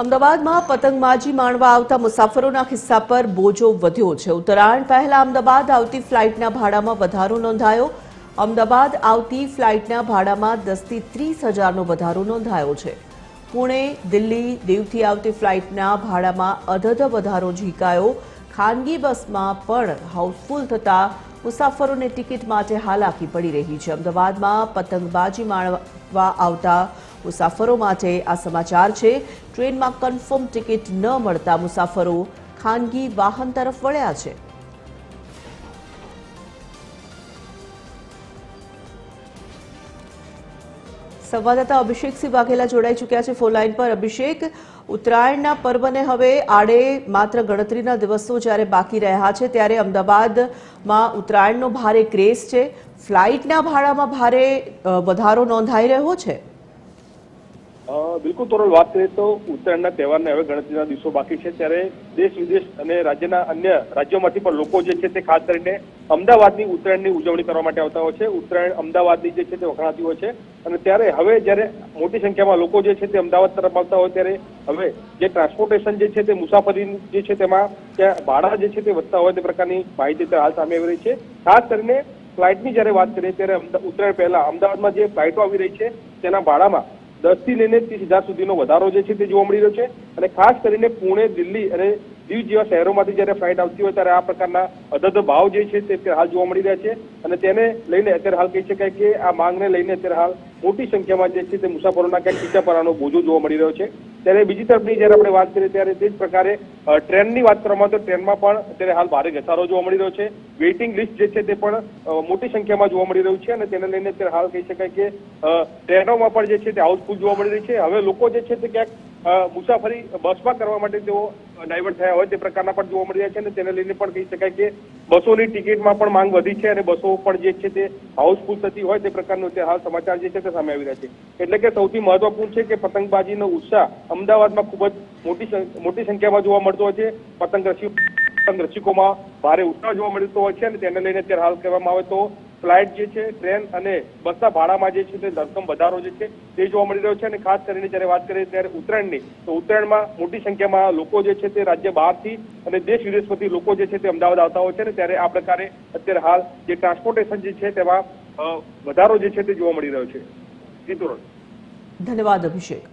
અમદાવાદમાં પતંગબાજી માણવા આવતા મુસાફરોના ખિસ્સા પર બોજો વધ્યો છે. ઉત્તરાયણ પહેલા અમદાવાદ આવતી ફ્લાઇટના ભાડામાં વધારો નોંધાયો. અમદાવાદ આવતી ફ્લાઇટના ભાડામાં દસથી ત્રીસ હજારનો વધારો નોંધાયો છે. પુણે, દિલ્હી, દીવથી આવતી ફ્લાઇટના ભાડામાં અધધ વધારો ઝીકાયો. ખાનગી બસમાં પણ હાઉસફુલ થતા મુસાફરોને ટિકિટ માટે હાલાકી પડી રહી છે. અમદાવાદમાં પતંગબાજી માણવા આવતા મુસાફરો માટે આ સમાચાર છે. ટ્રેનમાં કન્ફર્મ ટિકિટ ન મળતા મુસાફરો ખાનગી વાહન તરફ વળ્યા છે. સંવાદદાતા અભિષેકસિંહ વાઘેલા જોડાઈ ચૂક્યા છે ફોનલાઈન પર. અભિષેક, ઉત્તરાયણના પર્વને હવે આડે માત્ર ગણતરીના દિવસો જ્યારે બાકી રહ્યા છે, ત્યારે અમદાવાદમાં ઉત્તરાયણનો ભારે ક્રેઝ છે. ફ્લાઇટના ભાડામાં ભારે વધારો નોંધાઈ રહ્યો છે. બિલકુલ તોરલ વાત કરીએ તો ઉત્તરાયણના તહેવારને હવે ગણતરીના દિવસો બાકી છે ત્યારે દેશ, વિદેશ અને રાજ્યના અન્ય રાજ્યોમાંથી પણ લોકો જે છે તે ખાસ કરીને અમદાવાદની ઉત્તરાયણની ઉજવણી કરવા માટે આવતા હોય છે. ઉત્તરાયણ અમદાવાદની જે છે તે વખણાતી હોય છે. અને ત્યારે હવે જ્યારે મોટી સંખ્યામાં લોકો જે છે તે અમદાવાદ તરફ આવતા હોય ત્યારે હવે જે ટ્રાન્સપોર્ટેશન જે છે તે મુસાફરી જે છે તેમાં ત્યાં ભાડા જે છે તે વધતા હોય તે પ્રકારની માહિતી ત્યાં હાલ સામે આવી રહી છે. ખાસ કરીને ફ્લાઇટની જ્યારે વાત કરીએ ત્યારે ઉત્તરાયણ પહેલા અમદાવાદમાં જે ફ્લાઇટો આવી રહી છે તેના ભાડામાં દસથી લઈને ત્રીસ હજાર સુધીનો વધારો જે છે તે જોવા મળી રહ્યો છે. અને ખાસ કરીને પુણે, દિલ્હી અને દીવ જેવા શહેરોમાંથી જ્યારે ફ્લાઇટ આવતી હોય ત્યારે આ પ્રકારના અધધ ભાવ જે છે તે હાલ જોવા મળી રહ્યા છે. અને તેને લઈને અત્યારે હાલ કહી શકાય કે આ માંગને લઈને અત્યારે હાલ મોટી સંખ્યામાં જે છે તે મુસાફરોના ક્યાંક ખીચા પરાનો બોજો જોવા મળી રહ્યો છે. ત્યારે બીજી તરફની જ્યારે આપણે વાત કરીએ ત્યારે તે જ પ્રકારે ટ્રેનની વાત કરવામાં તો ટ્રેનમાં પણ અત્યારે હાલ ભારે ઘસારો જોવા મળી રહ્યો છે. વેઇટિંગ લિસ્ટ જે છે તે પણ મોટી સંખ્યામાં જોવા મળી રહ્યું છે અને તેને લઈને અત્યારે હાલ કહી શકાય કે ટ્રેનોમાં પણ જે છે તે હાઉસફુલ જોવા મળી રહી છે. હવે લોકો જે છે તે ક્યાંક મુસાફરી બસમાં કરવા માટે તેઓ ડાયવર્ટ થયા હોય તે પ્રકારના પણ જોવા મળી રહ્યા છે અને તેને લઈને પણ કહી શકાય કે બસોની ટિકિટમાં પણ માંગ વધી છે અને બસો પણ જે છે તે હાઉસફુલ થતી હોય તે પ્રકારનો તે હાલ સમાચાર જે છે તે સામે આવી રહ્યા છે. એટલે કે સૌથી મહત્વપૂર્ણ છે કે પતંગબાજીનો ઉત્સાહ અમદાવાદમાં ખૂબ જ મોટી મોટી સંખ્યામાં જોવા મળતો હોય છે. પતંગ રસી પતંગ રસિકોમાં ભારે ઉત્સાહ જોવા મળતો હોય છે અને તેને લઈને અત્યારે હાલ કહેવામાં આવે તો ફ્લાઇટ જે છે, ટ્રેન અને બસના ભાડામાં જે છે તે ધરખમ વધારો જે છે તે જોવા મળી રહ્યો છે અને ખાસ કરીને જ્યારે વાત કરીએ ત્યારે ઉત્તરાયણની, તો ઉત્તરાયણમાં મોટી સંખ્યામાં લોકો જે છે તે રાજ્ય બહારથી અને દેશ વિદેશમાંથી લોકો જે છે તે અમદાવાદ આવતા હોય છે ને ત્યારે આ પ્રકારે અત્યારે હાલ જે ટ્રાન્સપોર્ટેશન જે છે તેમાં વધારો જે છે તે જોવા મળી રહ્યો છે. જીતુરણ ધન્યવાદ અભિષેક.